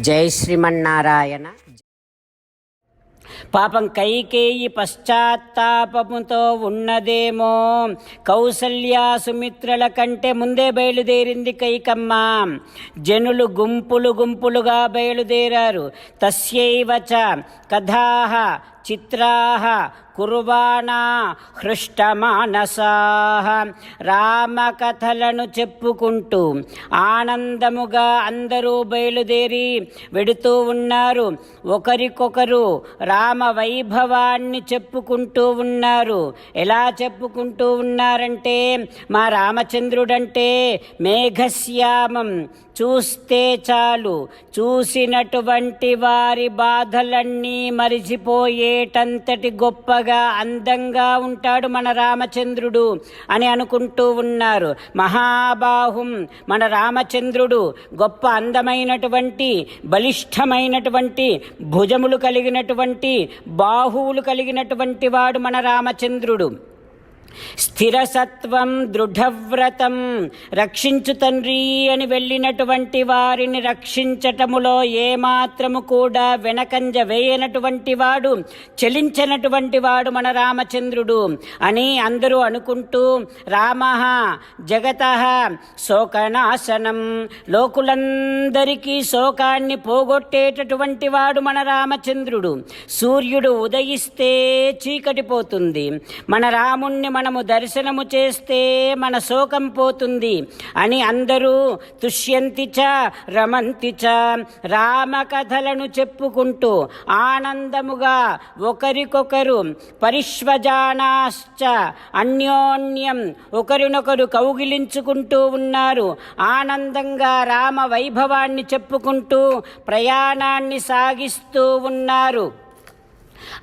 జై శ్రీమన్నారాయణ. పాపం కైకేయి పశ్చాత్తాపముతో ఉన్నదేమో. కౌసల్య సుమిత్రల కంటే ముందే బయలుదేరింది కైకమ్మ. జనులు గుంపులు గుంపులుగా బయలుదేరారు. తస్యైవచ కథాహ చిత్రాహ కుర్వాణా హృష్టమానసాహ రామకథలను చెప్పుకుంటూ ఆనందముగా అందరూ బయలుదేరి వెడుతూ ఉన్నారు. ఒకరికొకరు రామ వైభవాన్ని చెప్పుకుంటూ ఉన్నారు. ఎలా చెప్పుకుంటూ ఉన్నారంటే మా రామచంద్రుడంటే మేఘశ్యామం. చూస్తే చాలు. చూసినటువంటి వారి బాధలన్నీ మరిచిపోయేటంతటి గొప్పగా అందంగా ఉంటాడు మన రామచంద్రుడు అని అనుకుంటూ ఉన్నారు. మహాబాహుం మన రామచంద్రుడు గొప్ప అందమైనటువంటి బలిష్టమైనటువంటి భుజములు కలిగినటువంటి బాహువులు కలిగినటువంటి వాడు మన రామచంద్రుడు. స్థిరసత్వం దృఢవ్రతం రక్షించు తండ్రి అని వెళ్ళినటువంటి వారిని రక్షించటములో ఏమాత్రము కూడా వెనకంజ వేయనటువంటి వాడు చలించనటువంటి వాడు మన రామచంద్రుడు అని అందరూ అనుకుంటూ రామ జగత శోకనాశనం. లోకులందరికీ శోకాన్ని పోగొట్టేటటువంటి వాడు మన రామచంద్రుడు. సూర్యుడు ఉదయిస్తే చీకటిపోతుంది మన రాముణ్ణి మనము దర్శనము చేస్తే మన శోకం పోతుంది అని అందరూ తుష్యంతి చ రమంతి చ చెప్పుకుంటూ ఆనందముగా ఒకరికొకరు పరిశ్వజానాశ్చ అన్యోన్యం ఒకరినొకరు కౌగిలించుకుంటూ ఉన్నారు. ఆనందంగా రామ వైభవాన్ని చెప్పుకుంటూ ప్రయాణాన్ని సాగిస్తూ ఉన్నారు.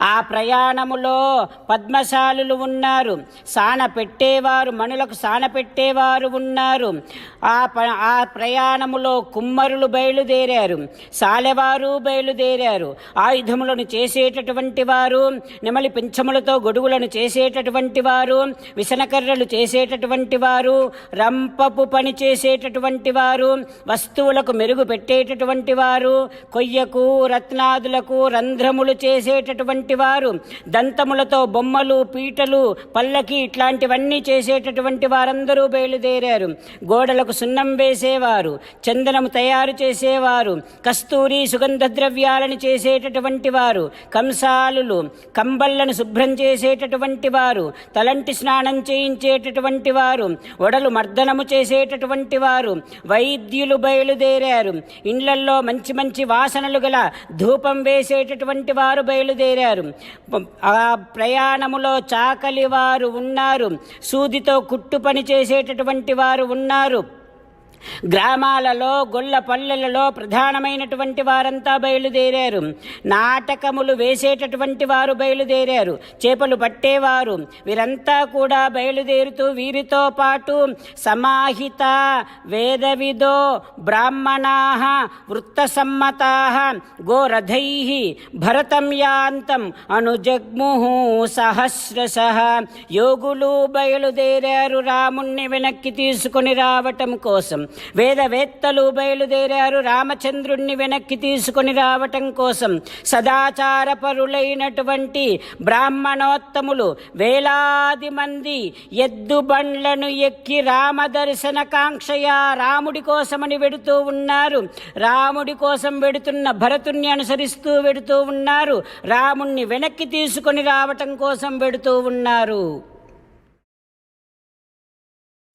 ఆ ప్రయాణములో పద్మశాలులు ఉన్నారు. సాన పెట్టేవారు మనులకు సాన పెట్టేవారు ఉన్నారు. ఆ ప ఆ ప్రయాణములో కుమ్మరులు బయలుదేరారు. సాలెవారు బయలుదేరారు. ఆయుధములను చేసేటటువంటి వారు నెమలి పింఛములతో గొడుగులను చేసేటటువంటి వారు విసనకర్రలు చేసేటటువంటి వారు రంపపు పని చేసేటటువంటి వారు వస్తువులకు మెరుగు పెట్టేటటువంటి వారు కొయ్యకు రత్నాదులకు రంధ్రములు చేసేటటువంటి వారు దంతములతో బొమ్మలు పీటలు పల్లకి ఇట్లాంటివన్నీ చేసేటటువంటి వారందరూ బయలుదేరారు. గోడలకు సున్నం వేసేవారు చందనము తయారు చేసేవారు కస్తూరి సుగంధ ద్రవ్యాలను చేసేటటువంటి వారు కంసాలులు కంబళ్ళను శుభ్రం చేసేటటువంటి వారు తలంటి స్నానం చేయించేటటువంటి వారు ఒడలు మర్దనము చేసేటటువంటి వారు వైద్యులు బయలుదేరారు. ఇండ్లల్లో మంచి మంచి వాసనలు గల ధూపం వేసేటటువంటి వారు బయలుదేరారు. ఆ ప్రయాణములో చాకలి వారు ఉన్నారు సూదితో కుట్టు పని చేసేటటువంటి వారు ఉన్నారు. గ్రామాలలో గొల్ల పల్లెలలో ప్రధానమైనటువంటి వారంతా బయలుదేరారు. నాటకములు వేసేటటువంటి వారు బయలుదేరారు. చేపలు పట్టేవారు. వీరంతా కూడా బయలుదేరుతూ వీరితో పాటు సమాహిత వేదవిదో బ్రాహ్మణా వృత్తసమ్మతా గోరథై భరతం యాంతం అనుజగ్ముహు సహస్రశ యోగులు బయలుదేరారు రాముణ్ణి వెనక్కి తీసుకుని రావటం కోసం. వేదవేత్తలు బయలుదేరారు రామచంద్రుణ్ణి వెనక్కి తీసుకొని రావటం కోసం. సదాచారపరులైనటువంటి బ్రాహ్మణోత్తములు వేలాది మంది ఎద్దు బండ్లను ఎక్కి రామ కాంక్షయా రాముడి కోసమని వెడుతూ ఉన్నారు. రాముడి కోసం వెడుతున్న భరతుణ్ణి అనుసరిస్తూ వెడుతూ ఉన్నారు. రాముణ్ణి వెనక్కి తీసుకొని రావటం కోసం వెడుతూ ఉన్నారు.